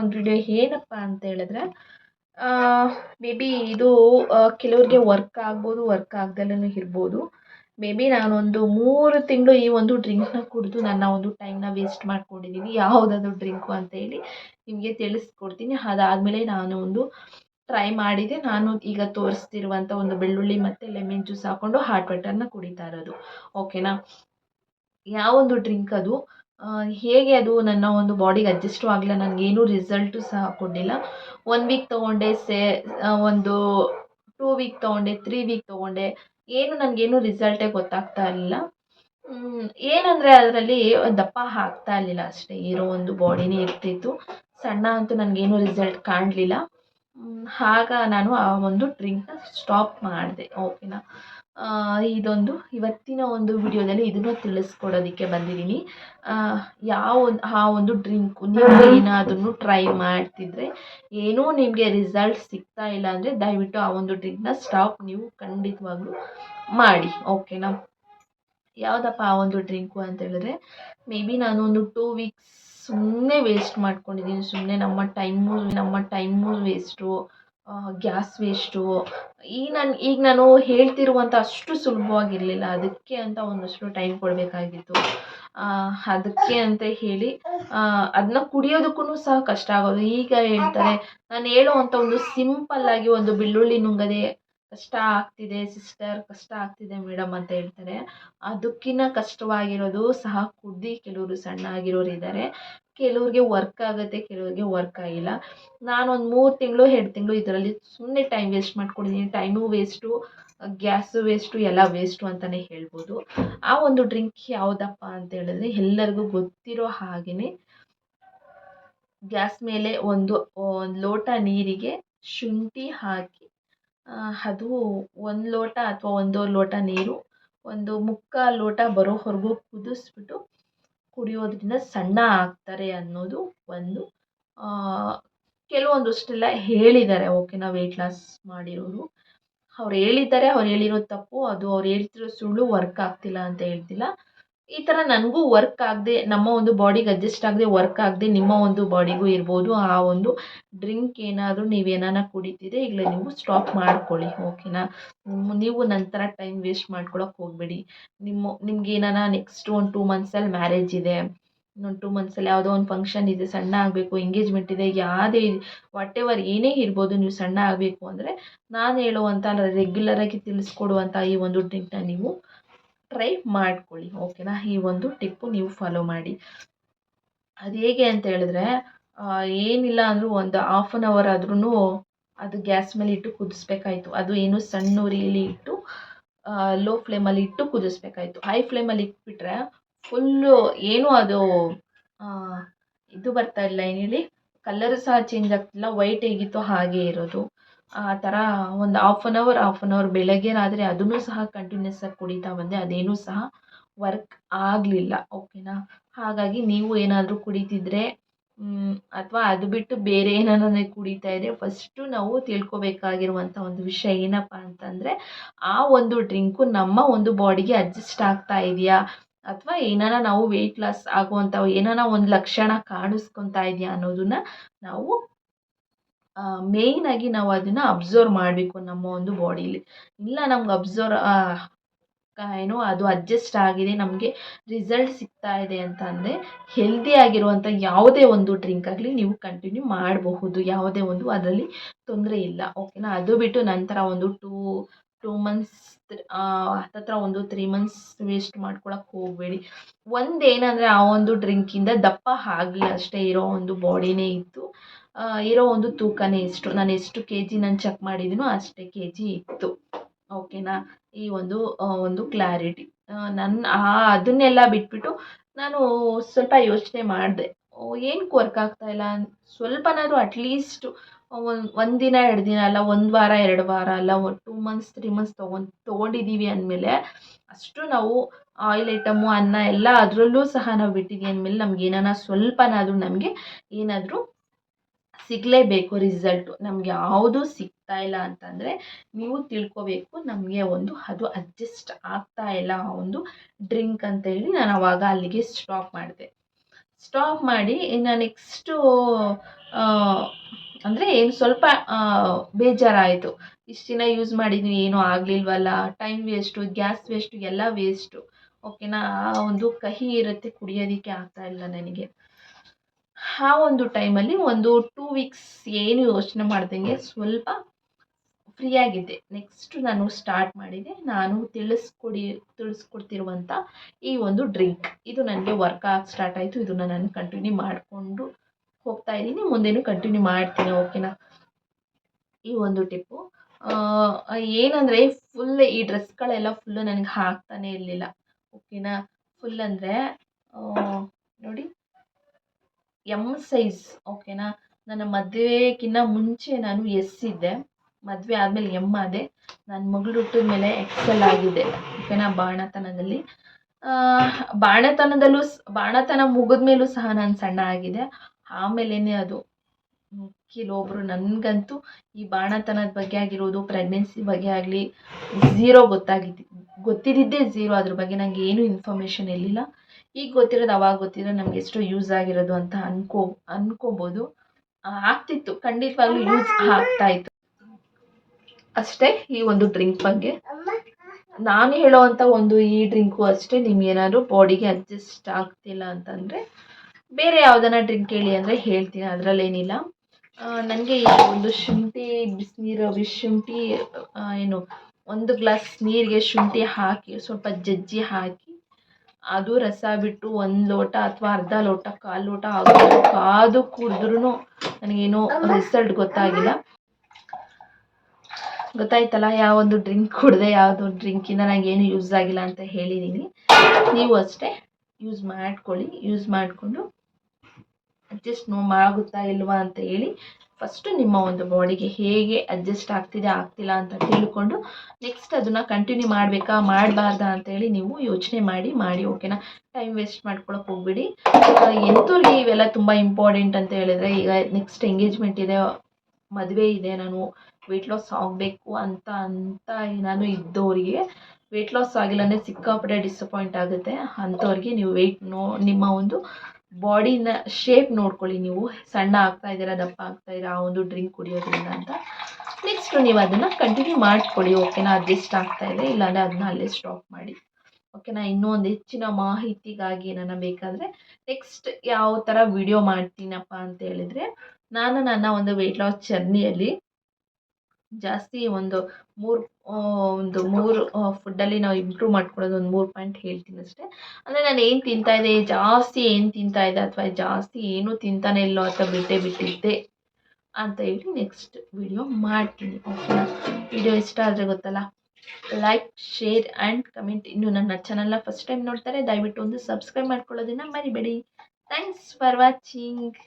ಒಂದು ವಿಡಿಯೋ ಏನಪ್ಪ ಅಂತ ಹೇಳಿದ್ರೆ ಮೇ ಬಿ ಇದು ಕೆಲವ್ರಿಗೆ ವರ್ಕ್ ಆಗ್ಬೋದು ವರ್ಕ್ ಆಗ್ದಲೂ ಇರ್ಬೋದು. ಮೇ ಬಿ ನಾನೊಂದು ಮೂರು ತಿಂಗಳು ಈ ಒಂದು ಡ್ರಿಂಕ್ನ ಕುಡಿದು ನನ್ನ ಒಂದು ಟೈಮ್ನ ವೇಸ್ಟ್ ಮಾಡ್ಕೊಂಡಿದ್ದೀನಿ ಯಾವುದದು ಡ್ರಿಂಕು ಅಂತ ಹೇಳಿ ನಿಮಗೆ ತಿಳಿಸ್ಕೊಡ್ತೀನಿ. ಅದಾದಮೇಲೆ ನಾನು ಒಂದು ಟ್ರೈ ಮಾಡಿದೆ. ನಾನು ಈಗ ತೋರಿಸ್ತಿರುವಂಥ ಒಂದು ಬೆಳ್ಳುಳ್ಳಿ ಮತ್ತು ಲೆಮನ್ ಜ್ಯೂಸ್ ಹಾಕ್ಕೊಂಡು ಹಾಟ್ ವಾಟರ್ನ ಕುಡಿತಾ ಇರೋದು. ಓಕೆನಾ ಯಾವೊಂದು ಡ್ರಿಂಕ್ ಅದು ಹೇಗೆ ಅದು ನನ್ನ ಒಂದು ಬಾಡಿಗೆ ಅಡ್ಜಸ್ಟು ಆಗಲಿಲ್ಲ ನನಗೇನು ರಿಸಲ್ಟು ಸಹ ಕೊಡಲಿಲ್ಲ. ಒನ್ ವೀಕ್ ತೊಗೊಂಡೆ, ಸೇ ಒಂದು ಟೂ ವೀಕ್ ತೊಗೊಂಡೆ ತ್ರೀ ವೀಕ್ ತೊಗೊಂಡೆ. ಏನು ನನಗೇನು ರಿಸಲ್ಟೇ ಗೊತ್ತಾಗ್ತಾ ಇರಲಿಲ್ಲ. ಏನಂದರೆ ಅದರಲ್ಲಿ ದಪ್ಪ ಆಗ್ತಾ ಇರಲಿಲ್ಲ ಅಷ್ಟೇ, ಇರೋ ಒಂದು ಬಾಡಿನೇ ಇರ್ತಿತ್ತು. ಸಣ್ಣ ಅಂತೂ ನನಗೇನು ರಿಸಲ್ಟ್ ಕಾಣಲಿಲ್ಲ. ಆಗ ನಾನು ಆ ಒಂದು ಡ್ರಿಂಕ್ನ ಸ್ಟಾಪ್ ಮಾಡಿದೆ ಓಕೆನಾ ಇದೊಂದು ಇವತ್ತಿನ ಒಂದು ವಿಡಿಯೋದಲ್ಲಿ ಇದನ್ನು ತಿಳಿಸ್ಕೊಡೋದಕ್ಕೆ ಬಂದಿದ್ದೀನಿ. ಯಾವ ಒಂದು ಆ ಒಂದು ಡ್ರಿಂಕು ನೀವು ಏನಾದ್ರೂ ಟ್ರೈ ಮಾಡ್ತಿದ್ರೆ ಏನೂ ನಿಮಗೆ ರಿಸಲ್ಟ್ ಸಿಗ್ತಾ ಇಲ್ಲ ಅಂದರೆ ದಯವಿಟ್ಟು ಆ ಒಂದು ಡ್ರಿಂಕ್ನ ಸ್ಟಾಪ್ ನೀವು ಖಂಡಿತವಾಗ್ಲೂ ಮಾಡಿ ಓಕೆನಾ ಯಾವುದಪ್ಪ ಆ ಒಂದು ಡ್ರಿಂಕು ಅಂತ ಹೇಳಿದ್ರೆ ಮೇ ಬಿ ನಾನು ಒಂದು ಟೂ ವೀಕ್ಸ್ ಸುಮ್ಮನೆ ವೇಸ್ಟ್ ಮಾಡ್ಕೊಂಡಿದ್ದೀನಿ ಸುಮ್ಮನೆ ನಮ್ಮ ಟೈಮು ನಮ್ಮ ಟೈಮು ವೇಸ್ಟು ಗ್ಯಾಸ್ ವೇಸ್ಟು, ಈ ನಾನು, ಈಗ ನಾನು ಹೇಳ್ತಿರುವಂಥ ಅಷ್ಟು ಸುಲಭವಾಗಿರಲಿಲ್ಲ. ಅದಕ್ಕೆ ಅಂತ ಒಂದಷ್ಟು ಟೈಮ್ ಕೊಡಬೇಕಾಗಿತ್ತು. ಅದಕ್ಕೆ ಅಂತ ಹೇಳಿ ಅದನ್ನ ಕುಡಿಯೋದಕ್ಕೂ ಸಹ ಕಷ್ಟ ಆಗೋದು. ಈಗ ಹೇಳ್ತಾರೆ, ನಾನು ಹೇಳೋವಂಥ ಒಂದು ಸಿಂಪಲ್ಲಾಗಿ ಒಂದು ಬೆಳ್ಳುಳ್ಳಿ ನುಂಗದೆ ಕಷ್ಟ ಆಗ್ತಿದೆ ಸಿಸ್ಟರ್ ಕಷ್ಟ ಆಗ್ತಿದೆ ಮೇಡಮ್ ಅಂತ ಹೇಳ್ತಾರೆ. ಅದಕ್ಕಿಂತ ಕಷ್ಟವಾಗಿರೋದು ಸಹ ಕುಡ್ದು ಕೆಲವರು ಸಣ್ಣ ಆಗಿರೋರು ಇದ್ದಾರೆ ಕೆಲವ್ರಿಗೆ ವರ್ಕ್ ಆಗುತ್ತೆ, ಕೆಲವ್ರಿಗೆ ವರ್ಕ್ ಆಗಿಲ್ಲ. ನಾನು ಒಂದು ಮೂರು ತಿಂಗಳು, ಎರಡು ತಿಂಗಳು ಇದರಲ್ಲಿ ಸುಮ್ಮನೆ ಟೈಮ್ ವೇಸ್ಟ್ ಮಾಡ್ಕೊಂಡಿದ್ದೀನಿ ಟೈಮು ವೇಸ್ಟು ಗ್ಯಾಸು ವೇಸ್ಟು ಎಲ್ಲ ವೇಸ್ಟು ಅಂತಲೇ ಹೇಳ್ಬೋದು. ಆ ಒಂದು ಡ್ರಿಂಕ್ ಯಾವುದಪ್ಪ ಅಂತ ಹೇಳಿದ್ರೆ ಎಲ್ಲರಿಗೂ ಗೊತ್ತಿರೋ ಹಾಗೆಯೇ ಗ್ಯಾಸ್ ಮೇಲೆ ಒಂದು ಒಂದು ಲೋಟ ನೀರಿಗೆ ಶುಂಠಿ ಹಾಕಿ ಅದು ಒಂದು ಲೋಟ ಅಥವಾ ಒಂದೂವರೆ ಲೋಟ ನೀರು, ಒಂದು ಮುಕ್ಕಾಲು ಲೋಟ ಬರೋವರೆಗೂ ಕುದಿಸ್ಬಿಟ್ಟು ಕುಡಿಯೋದ್ರಿಂದ ಸಣ್ಣ ಆಗ್ತಾರೆ ಅನ್ನೋದು ಒಂದು ಕೆಲವೊಂದಷ್ಟೆಲ್ಲ ಹೇಳಿದ್ದಾರೆ. ಓಕೆನಾ ವೆಯ್ಟ್ ಲಾಸ್ ಮಾಡಿರೋರು. ಅವ್ರು ಹೇಳಿದ್ದಾರೆ, ಅವ್ರು ಹೇಳಿರೋದು ತಪ್ಪು, ಅದು ಅವ್ರು ಹೇಳ್ತಿರೋ ಸುಳ್ಳು ವರ್ಕ್ ಆಗ್ತಿಲ್ಲ ಅಂತ ಹೇಳ್ತಿಲ್ಲ. ಈ ಥರ ನನಗೂ ವರ್ಕ್ ಆಗದೆ, ನಮ್ಮ ಒಂದು ಬಾಡಿಗೆ ಅಡ್ಜಸ್ಟ್ ಆಗದೆ ವರ್ಕ್ ಆಗದೆ ನಿಮ್ಮ ಒಂದು ಬಾಡಿಗೂ ಇರ್ಬೋದು, ಆ ಒಂದು ಡ್ರಿಂಕ್ ಏನಾದರೂ ನೀವೇನಾನ ಕುಡಿತಿದ್ರೆ ಈಗಲೇ ನೀವು ಸ್ಟಾಪ್ ಮಾಡ್ಕೊಳ್ಳಿ ಓಕೆನಾ ನೀವು ನಂತರ ಟೈಮ್ ವೇಸ್ಟ್ ಮಾಡ್ಕೊಳಕ್ಕೆ ಹೋಗಬೇಡಿ. ನಿಮ್ಮ, ನಿಮ್ಗೆ ಏನಾನ ನೆಕ್ಸ್ಟ್ ಒಂದು ಟೂ ಮಂತ್ಸಲ್ಲಿ ಮ್ಯಾರೇಜ್ ಇದೆ, ಇನ್ನೊಂದು ಟೂ ಮಂತ್ಸಲ್ಲಿ ಯಾವುದೋ ಒಂದು ಫಂಕ್ಷನ್ ಇದೆ, ಸಣ್ಣ ಆಗಬೇಕು ಎಂಗೇಜ್ಮೆಂಟ್ ಇದೆ, ಯಾವುದೇ ವಾಟ್ ಎವರ್ ಏನೇ ಇರ್ಬೋದು ನೀವು ಸಣ್ಣ ಆಗಬೇಕು ಅಂದರೆ ನಾನು ಹೇಳುವಂಥ ರೆಗ್ಯುಲರಾಗಿ ತಿಳಿಸ್ಕೊಡುವಂಥ ಈ ಒಂದು ಡ್ರಿಂಕ್ನ ನೀವು ಟ್ರೈ ಮಾಡ್ಕೊಳ್ಳಿ ಓಕೆನಾ ಈ ಒಂದು ಟಿಪ್ಪು ನೀವು ಫಾಲೋ ಮಾಡಿ. ಅದು ಹೇಗೆ ಅಂತ ಹೇಳಿದ್ರೆ ಏನಿಲ್ಲ ಅಂದರೂ ಒಂದು ಹಾಫ್ ಆನ್ ಅವರ್ ಆದ್ರೂ ಅದು ಗ್ಯಾಸ್ ಮೇಲೆ ಇಟ್ಟು ಕುದಿಸ್ಬೇಕಾಯ್ತು. ಅದು ಏನು ಸಣ್ಣ ಉರಿಯಲ್ಲಿ ಇಟ್ಟು ಲೋ ಫ್ಲೇಮಲ್ಲಿ ಇಟ್ಟು ಕುದಿಸ್ಬೇಕಾಯ್ತು. ಹೈ ಫ್ಲೇಮಲ್ಲಿ ಇಟ್ಬಿಟ್ರೆ ಫುಲ್ಲು ಏನು ಅದು ಇದು ಬರ್ತಾ ಇಲ್ಲ ಏನು ಹೇಳಿ? ಕಲರ್ ಸಹ ಚೇಂಜ್ ಆಗ್ತಿಲ್ಲ ವೈಟ್ ಹೇಗಿತ್ತು ಹಾಗೇ ಇರೋದು. ಆ ಥರ ಒಂದು half an hour half an hour ಬೆಳಗ್ಗೆನಾದರೆ ಅದನ್ನು ಸಹ ಕಂಟಿನ್ಯೂಸ್ ಆಗಿ ಕುಡಿತಾ ಬಂದೆ. ಅದೇನೂ ಸಹ ವರ್ಕ್ ಆಗಲಿಲ್ಲ. ಓಕೆನಾ ಹಾಗಾಗಿ ನೀವು ಏನಾದರೂ ಕುಡಿತಿದ್ರೆ ಅಥವಾ ಅದು ಬಿಟ್ಟು ಬೇರೆ ಏನಾನ ಕುಡಿತಾ ಇದ್ರೆ ಫಸ್ಟು ನಾವು ತಿಳ್ಕೊಬೇಕಾಗಿರುವಂಥ ಒಂದು ವಿಷಯ ಏನಪ್ಪ ಅಂತಂದರೆ, ಆ ಒಂದು ಡ್ರಿಂಕು ನಮ್ಮ ಒಂದು ಬಾಡಿಗೆ ಅಡ್ಜಸ್ಟ್ ಆಗ್ತಾ ಇದೆಯಾ? ಅಥವಾ ಏನಾರ ನಾವು ವೆಯ್ಟ್ ಲಾಸ್ ಆಗುವಂಥ ಏನಾರ ಒಂದು ಲಕ್ಷಣ ಕಾಣಿಸ್ಕೊತಾ ಇದೆಯಾ ಅನ್ನೋದನ್ನ ನಾವು ಮೇಯ್ನಾಗಿ ನಾವು ಅದನ್ನು ಅಬ್ಸರ್ವ್ ಮಾಡಬೇಕು ನಮ್ಮ ಒಂದು ಬಾಡಿಲಿ ಇಲ್ಲ, ನಮ್ಗೆ ಅಬ್ಸರ್ವ್ ಏನು ಅದು ಅಡ್ಜಸ್ಟ್ ಆಗಿದೆ, ನಮಗೆ ರಿಸಲ್ಟ್ ಸಿಗ್ತಾ ಇದೆ ಅಂತ ಅಂದರೆ ಹೆಲ್ದಿ ಆಗಿರುವಂತ ಯಾವುದೇ ಒಂದು ಡ್ರಿಂಕ್ ಆಗಲಿ ನೀವು ಕಂಟಿನ್ಯೂ ಮಾಡಬಹುದು. ಯಾವುದೇ ಒಂದು ಅದರಲ್ಲಿ ತೊಂದರೆ ಇಲ್ಲ ಓಕೆನಾ ಅದು ಬಿಟ್ಟು ನಂತರ ಒಂದು ಟೂ ಟೂ ಮಂತ್ಸ್ ಹತ್ತತ್ರ ಒಂದು ತ್ರೀ ಮಂತ್ಸ್ ವೇಸ್ಟ್ ಮಾಡ್ಕೊಳಕ್ಕೆ ಹೋಗಬೇಡಿ. ಒಂದು ಏನಂದರೆ ಆ ಒಂದು ಡ್ರಿಂಕಿಂದ ದಪ್ಪ ಆಗಲಿ ಅಷ್ಟೇ ಇರೋ ಒಂದು ಬಾಡಿನೇ ಇತ್ತು. ಇರೋ ಒಂದು ತೂಕನೇ ಇಷ್ಟು. ನಾನು ಎಷ್ಟು ಕೆ ಜಿ ನಾನು ಚೆಕ್ ಮಾಡಿದ್ದೀನೋ ಅಷ್ಟೇ ಕೆ ಜಿ ಇತ್ತು ಓಕೆನಾ ಈ ಒಂದು ಒಂದು ಕ್ಲಾರಿಟಿ ನನ್ನ ಅದನ್ನೆಲ್ಲ ಬಿಟ್ಬಿಟ್ಟು ನಾನು ಸ್ವಲ್ಪ ಯೋಚನೆ ಮಾಡಿದೆ. ಏನಕ್ಕೆ ವರ್ಕ್ ಆಗ್ತಾಯಿಲ್ಲ ಸ್ವಲ್ಪನಾದರೂ ಅಟ್ಲೀಸ್ಟ್ ಒಂದು ಒಂದು ದಿನ, ಎರಡು ದಿನ ಅಲ್ಲ, ಒಂದು ವಾರ, ಎರಡು ವಾರ ಅಲ್ಲ ಟೂ ಮಂತ್ಸ್ ತ್ರೀ ಮಂತ್ಸ್ ತೊಗೊಂಡು ತೊಗೊಂಡಿದ್ದೀವಿ ಅಂದಮೇಲೆ ಅಷ್ಟು ನಾವು ಆಯಿಲ್ ಐಟಮು ಅನ್ನ ಎಲ್ಲ ಅದರಲ್ಲೂ ಸಹ ನಾವು ಬಿಟ್ಟಿದ್ದೀವಿ ಅಂದಮೇಲೆ ನಮ್ಗೆ ಏನಾರ ಸ್ವಲ್ಪನಾದರೂ ನಮಗೆ ಏನಾದರೂ ಸಿಗಲೇಬೇಕು ರಿಸಲ್ಟು ನಮ್ಗೆ ಯಾವುದೂ ಸಿಗ್ತಾ ಇಲ್ಲ ಅಂತಂದರೆ ನೀವು ತಿಳ್ಕೋಬೇಕು, ನಮಗೆ ಒಂದು ಅದು ಅಡ್ಜಸ್ಟ್ ಆಗ್ತಾ ಇಲ್ಲ ಆ ಒಂದು ಡ್ರಿಂಕ್ ಅಂತ ಹೇಳಿ ನಾನು ಆವಾಗ ಅಲ್ಲಿಗೆ ಸ್ಟಾಪ್ ಮಾಡಿದೆ. ಸ್ಟಾಪ್ ಮಾಡಿ ಇನ್ನು ನೆಕ್ಸ್ಟು ಅಂದರೆ ಏನು ಸ್ವಲ್ಪ ಬೇಜಾರಾಯಿತು. ಇಷ್ಟು ದಿನ ಯೂಸ್ ಮಾಡಿದ್ವಿ, ಏನೂ ಆಗಲಿಲ್ವಲ್ಲ ಟೈಮ್ ವೇಸ್ಟು ಗ್ಯಾಸ್ ವೇಸ್ಟು ಎಲ್ಲ ವೇಸ್ಟು ಓಕೆನಾ ಆ ಒಂದು ಕಹಿ ಇರುತ್ತೆ, ಕುಡಿಯೋದಕ್ಕೆ ಆಗ್ತಾ ಇಲ್ಲ ನನಗೆ. ಆ ಒಂದು ಟೈಮಲ್ಲಿ ಒಂದು ಟೂ ವೀಕ್ಸ್ ಏನು ಯೋಚನೆ ಮಾಡ್ದಂಗೆ ಸ್ವಲ್ಪ ಫ್ರೀಯಾಗಿದ್ದೆ ನೆಕ್ಸ್ಟ್ ನಾನು ಸ್ಟಾರ್ಟ್ ಮಾಡಿದೆ. ನಾನು ತಿಳಿಸ್ಕೊಡಿ ತಿಳಿಸ್ಕೊಡ್ತಿರುವಂಥ ಈ ಒಂದು ಡ್ರಿಂಕ್ ಇದು ನನಗೆ ವರ್ಕ್ ಆಗಿ ಸ್ಟಾರ್ಟ್ ಆಯಿತು. ಇದನ್ನು ನಾನು ಕಂಟಿನ್ಯೂ ಮಾಡಿಕೊಂಡು ಹೋಗ್ತಾ ಇದ್ದೀನಿ. ಮುಂದೇನು ಕಂಟಿನ್ಯೂ ಮಾಡ್ತೀನಿ. ಓಕೆನಾ ಈ ಒಂದು ಟಿಪ್ಪು ಏನಂದರೆ ಫುಲ್ ಈ ಡ್ರೆಸ್ಗಳೆಲ್ಲ ಫುಲ್ಲು ನನಗೆ ಹಾಕ್ತಾನೆ ಇರಲಿಲ್ಲ. ಓಕೆನಾ ಫುಲ್ ಅಂದರೆ ನೋಡಿ. ಎಂ ಸೈಜ್ ಓಕೆನಾ ನನ್ನ ಮದುವೆಗಿನ್ನ ಮುಂಚೆ ನಾನು ಎಸ್ ಇದ್ದೆ. ಮದುವೆ ಆದಮೇಲೆ ಎಂ ಆದೆ. ನನ್ನ ಮಗಳು ಹುಟ್ಟಿದ ಮೇಲೆ ಎಕ್ಸೆಲ್ ಆಗಿದೆ. ಓಕೆನಾ ಬಾಣತನದಲ್ಲಿ. ಬಾಣತನದಲ್ಲೂ ಬಾಣತನ ಮುಗಿದ ಮೇಲೂ ಸಹ ನಾನು ಸಣ್ಣ ಆಗಿದೆ. ಆಮೇಲೇ ಅದು ಕೆಲವೊಬ್ಬರು ನನಗಂತೂ ಈ ಬಾಣತನದ ಬಗ್ಗೆ ಆಗಿರೋದು ಪ್ರೆಗ್ನೆನ್ಸಿ ಬಗ್ಗೆ ಆಗಲಿ ಝೀರೋ ಗೊತ್ತಾಗಿದ್ದು, ಗೊತ್ತಿದ್ದಿದ್ದೇ ಝೀರೋ ಅದ್ರ ಬಗ್ಗೆ ನನಗೆ ಏನೂ ಇನ್ಫಾರ್ಮೇಷನ್ ಇರಲಿಲ್ಲ. ಈಗ ಗೊತ್ತಿರೋದು ಅವಾಗ ಗೊತ್ತಿರೋ ನಮ್ಗೆ ಎಷ್ಟು ಯೂಸ್ ಆಗಿರೋದು ಅಂತ ಅನ್ಕೋ ಅನ್ಕೋಬಹುದು ಆಗ್ತಿತ್ತು. ಖಂಡಿತವಾಗ್ಲೂ ಯೂಸ್ ಆಗ್ತಾಯಿತ್ತು ಅಷ್ಟೇ ಈ ಒಂದು ಡ್ರಿಂಕ್ ಬಗ್ಗೆ. ನಾನು ಹೇಳೋವಂಥ ಒಂದು ಈ ಡ್ರಿಂಕು ಅಷ್ಟೇ. ನಿಮ್ಗೇನಾದ್ರು ಬಾಡಿಗೆ ಅಡ್ಜಸ್ಟ್ ಆಗ್ತಿಲ್ಲ ಅಂತಂದರೆ ಬೇರೆ ಯಾವುದನ್ನ ಡ್ರಿಂಕ್ ಹೇಳಿ ಅಂದರೆ ಹೇಳ್ತೀನಿ. ಅದರಲ್ಲೇನಿಲ್ಲ. ನನಗೆ ಈ ಒಂದು ಶುಂಠಿ ಬಿಸಿನೀರು ಶುಂಠಿ ಏನು, ಒಂದು ಗ್ಲಾಸ್ ನೀರಿಗೆ ಶುಂಠಿ ಹಾಕಿ, ಸ್ವಲ್ಪ ಜಜ್ಜಿ ಹಾಕಿ ಅದು ರಸ ಬಿಟ್ಟು ಒಂದು ಲೋಟ ಅಥವಾ ಅರ್ಧ ಲೋಟ, ಕಾಲು ಲೋಟ ಆಗೋ ಕಾದು ಕುಡಿದ್ರೂ ನನಗೇನು ರಿಸಲ್ಟ್ ಗೊತ್ತಾಗಿಲ್ಲ. ಗೊತ್ತಾಯ್ತಲ್ಲ, ಯಾವ ಒಂದು ಡ್ರಿಂಕ್ ಕುಡಿದೆ ಯಾವುದು ಡ್ರಿಂಕಿಂದ ನನಗೇನು ಯೂಸ್ ಆಗಿಲ್ಲ ಅಂತ ಹೇಳಿದ್ದೀನಿ ನೀವು ಅಷ್ಟೇ ಯೂಸ್ ಮಾಡ್ಕೊಳ್ಳಿ ಯೂಸ್ ಮಾಡಿಕೊಂಡು ಅಡ್ಜಸ್ಟ್ ನೋ ಆಗುತ್ತಾ ಇಲ್ವಾ ಅಂತ ಹೇಳಿ ಫಸ್ಟು ನಿಮ್ಮ ಒಂದು ಬಾಡಿಗೆ ಹೇಗೆ ಅಡ್ಜಸ್ಟ್ ಆಗ್ತಿದೆ, ಆಗ್ತಿಲ್ಲ ಅಂತ ತಿಳ್ಕೊಂಡು ನೆಕ್ಸ್ಟ್ ಅದನ್ನ ಕಂಟಿನ್ಯೂ ಮಾಡಬೇಕಾ, ಮಾಡಬಾರ್ದಾ ಅಂತೇಳಿ ನೀವು ಯೋಚನೆ ಮಾಡಿ ಮಾಡಿ ಓಕೆನಾ ಟೈಮ್ ವೇಸ್ಟ್ ಮಾಡ್ಕೊಳಕ್ಕೆ ಹೋಗ್ಬಿಡಿ. ಎಂಥವ್ರಿಗೆ ಇವೆಲ್ಲ ತುಂಬ ಇಂಪಾರ್ಟೆಂಟ್ ಅಂತ ಹೇಳಿದ್ರೆ, ಈಗ ನೆಕ್ಸ್ಟ್ ಎಂಗೇಜ್ಮೆಂಟ್ ಇದೆ, ಮದುವೆ ಇದೆ, ನಾನು ವೆಯ್ಟ್ ಲಾಸ್ ಆಗಬೇಕು ಅಂತ ಅಂತ ನಾನು ಇದ್ದವರಿಗೆ ವೆಯ್ಟ್ ಲಾಸ್ ಆಗಿಲ್ಲ ಅಂದರೆ ಸಿಕ್ಕಾಪಟ್ಟೆ ಡಿಸಪಾಯಿಂಟ್ ಆಗುತ್ತೆ. ಅಂಥವ್ರಿಗೆ ನೀವು ವೆಯ್ಟ್ ನೋ ನಿಮ್ಮ ಒಂದು ಬಾಡಿನ ಶೇಪ್ ನೋಡ್ಕೊಳ್ಳಿ ನೀವು. ಸಣ್ಣ ಆಗ್ತಾ ಇದ್ದೀರಾ, ದಪ್ಪ ಆಗ್ತಾ ಇದ್ದೀರಾ, ಆ ಒಂದು ಡ್ರಿಂಕ್ ಕುಡಿಯೋದ್ರಿಂದ ಅಂತ. ನೆಕ್ಸ್ಟ್ ನೀವು ಅದನ್ನು ಕಂಟಿನ್ಯೂ ಮಾಡ್ಕೊಳ್ಳಿ ಓಕೆನಾ ಅಡ್ಜಸ್ಟ್ ಆಗ್ತಾ ಇದೆ, ಇಲ್ಲಾಂದರೆ ಅದನ್ನ ಅಲ್ಲೇ ಸ್ಟಾಪ್ ಮಾಡಿ. ಓಕೆನಾ ಇನ್ನೂ ಒಂದು ಹೆಚ್ಚಿನ ಮಾಹಿತಿಗಾಗಿ ನನ್ನ ಬೇಕಾದರೆ ನೆಕ್ಸ್ಟ್ ಯಾವ ಥರ ವಿಡಿಯೋ ಮಾಡ್ತೀನಪ್ಪ ಅಂತ ಹೇಳಿದರೆ, ನಾನು ನನ್ನ ಒಂದು ವೆಯ್ಟ್ ಲಾಸ್ ಜರ್ನಿಯಲ್ಲಿ ಜಾಸ್ತಿ ಒಂದು ಮೂರು ಒಂದು ಮೂರು ಫುಡ್ಡಲ್ಲಿ ನಾವು ಇಂಪ್ರೂವ್ ಮಾಡ್ಕೊಳ್ಳೋದು ಒಂದು ಮೂರು ಪಾಯಿಂಟ್ ಹೇಳ್ತೀನಿ ಅಷ್ಟೇ. ಅಂದರೆ ನಾನು ಏನು ತಿಂತಾಯಿದ್ದೆ ಜಾಸ್ತಿ ಏನು ತಿಂತಾ ಇದ್ದೆ ಅಥವಾ ಜಾಸ್ತಿ ಏನೂ ತಿಂತಾನೆ ಇಲ್ಲೋ ಅಂತ ಬಿಟ್ಟೇ ಬಿಟ್ಟಿದ್ದೆ ಅಂತ ಹೇಳಿ ನೆಕ್ಸ್ಟ್ ವಿಡಿಯೋ ಮಾಡ್ತೀನಿ ಓಕೆನಾ ವಿಡಿಯೋ ಇಷ್ಟ ಆದರೆ ಗೊತ್ತಲ್ಲ? ಲೈಕ್ ಶೇರ್ ಆ್ಯಂಡ್ ಕಮೆಂಟ್ ಇನ್ನು ನನ್ನ ಚಾನಲ್ನ ಫಸ್ಟ್ ಟೈಮ್ ನೋಡ್ತಾರೆ, ದಯವಿಟ್ಟು ಒಂದು ಸಬ್ಸ್ಕ್ರೈಬ್ ಮಾಡ್ಕೊಳ್ಳೋದನ್ನ ಮರಿಬೇಡಿ. Thanks for watching